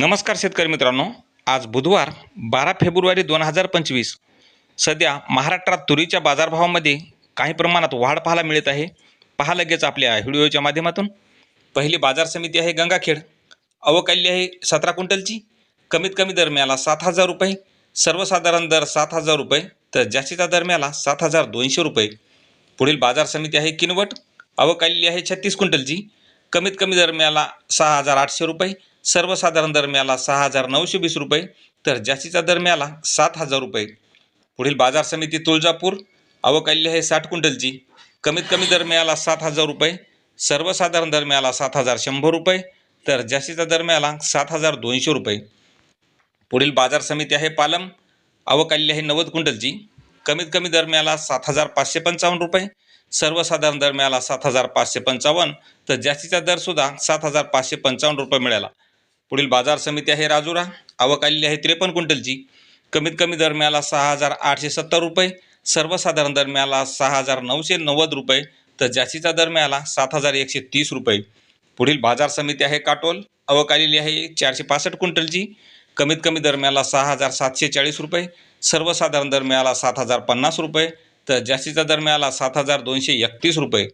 नमस्कार शेतकरी मित्रांनो. आज बुधवार बारा फेब्रुवारी दोन हजार पंचवीस. सध्या महाराष्ट्रात तुरीच्या बाजारभावामध्ये काही प्रमाणात वाढ पाहायला मिळत आहे. पहा लगेच आपल्या व्हिडिओच्या माध्यमातून. पहिली बाजार समिती आहे गंगाखेड. अवकाली आहे सतरा क्विंटलची. कमीत कमी दर मिळाला सात हजार रुपये. सर्वसाधारण दर सात हजार रुपये. तर जास्तीचा दर मिळाला सात हजार दोनशे रुपये. पुढील बाजार समिती आहे किनवट. अवकाली आहे छत्तीस क्विंटलची. कमीत कमी दर मिळाला सहा हजार आठशे रुपये सर्वसाधारण दर मिळाला सहा हजार नऊशे वीस रुपये तर जास्तीचा दर मिळाला सात हजार रुपये. पुढील बाजार समिती तुळजापूर अवकाल्य आहे साठ क्विंटलची. कमीत कमी दर मिळाला सात हजार रुपये सर्वसाधारण दर मिळाला सात हजार शंभर रुपये तर जास्तीचा दर मिळाला सात हजार दोनशे रुपये. पुढील बाजार समिती आहे पालम अवकाल्य आहे नव्वद क्विंटलची. कमीत कमी दर मिळाला सात हजार पाचशे पंचावन्न रुपये सर्वसाधारण दर मिळाला सात हजार पाचशे पंचावन्न तर जास्तीचा दरसुद्धा सात हजार पाचशे पंचावन्न रुपये मिळाला. पुढील बाजार समिती आहे राजुरा आवक आहे त्रेपन्न क्विंटलची. कमीत कमी दर मिळाला सहा हजार आठशे सत्तर रुपये सर्वसाधारण दर मिळाला सहा हजार नऊशे नव्वद रुपये तर जास्तीचा दर मिळाला सात हजार एकशे तीस रुपये. पुढील बाजार समिती आहे काटोल आवक आलेली आहे चारशे पासष्ट क्विंटलची. कमीत कमी दर मिळाला सहा हजार सातशे चाळीस रुपये सर्वसाधारण दर मिळाला सात हजार पन्नास रुपये तर जास्तीचा दर मिळाला सात हजार दोनशे एकतीस रुपये.